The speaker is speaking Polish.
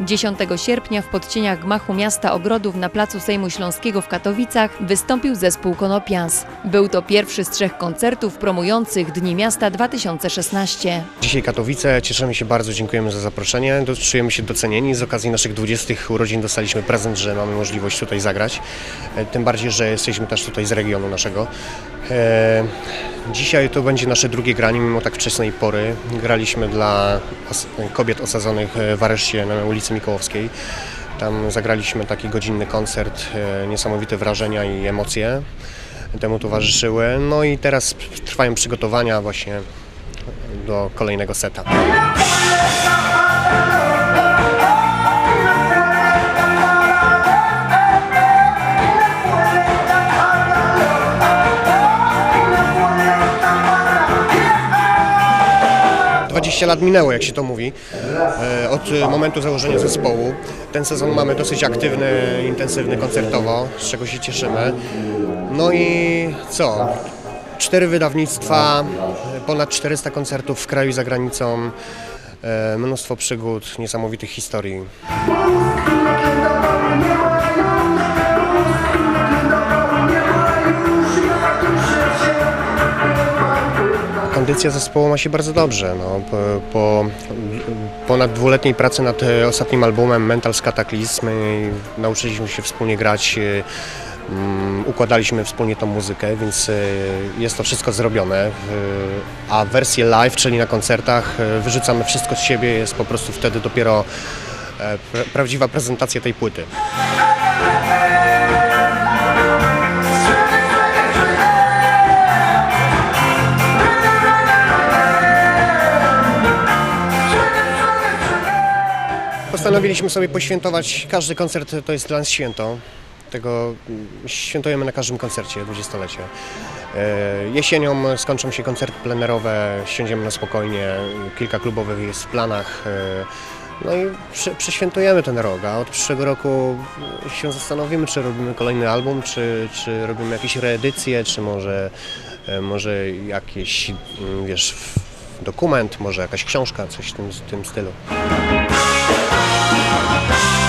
10 sierpnia w podcieniach gmachu miasta ogrodów na placu Sejmu Śląskiego w Katowicach wystąpił zespół Konopians. Był to pierwszy z trzech koncertów promujących Dni Miasta 2016. Dzisiaj Katowice, cieszymy się bardzo, dziękujemy za zaproszenie. Czujemy się docenieni. Z okazji naszych 20 urodzin dostaliśmy prezent, że mamy możliwość tutaj zagrać. E, Tym bardziej, że jesteśmy też tutaj z regionu naszego. E, Dzisiaj to będzie nasze drugie granie, mimo tak wczesnej pory. Graliśmy dla kobiet osadzonych e, w areszcie na ulicy Mikołowskiej. Tam zagraliśmy taki godzinny koncert, e, niesamowite wrażenia i emocje temu towarzyszyły. No i teraz trwają przygotowania właśnie do kolejnego seta. Dwadzieścia lat minęło, jak się to mówi, e, od e, momentu założenia zespołu. Ten sezon mamy dosyć aktywny, intensywny koncertowo, z czego się cieszymy. No i co? Cztery wydawnictwa, ponad 400 koncertów w kraju i za granicą, e, mnóstwo przygód, niesamowitych historii. Kondycja zespołu ma się bardzo dobrze. No, po, po ponad dwuletniej pracy nad e, ostatnim albumem Mental Cataclysm e, nauczyliśmy się wspólnie grać, e, mm, układaliśmy wspólnie tą muzykę, więc e, jest to wszystko zrobione. A wersję live, czyli na koncertach, wyrzucamy wszystko z siebie, jest po prostu wtedy dopiero pra- prawdziwa prezentacja tej płyty. Postanowiliśmy sobie poświętować, każdy koncert to jest dla nas święto. Tego świętujemy na każdym koncercie, dwudziestolecie. Jesienią skończą się koncerty plenerowe, siądziemy na spokojnie, kilka klubowych jest w planach. e, No i prze, przeświętujemy ten rok, a od przyszłego roku się zastanowimy, czy robimy kolejny album, czy, czy robimy jakieś reedycje, czy może, e, może jakiś, mm, wiesz, dokument, może jakaś książka, coś w tym, w tym stylu. Bye.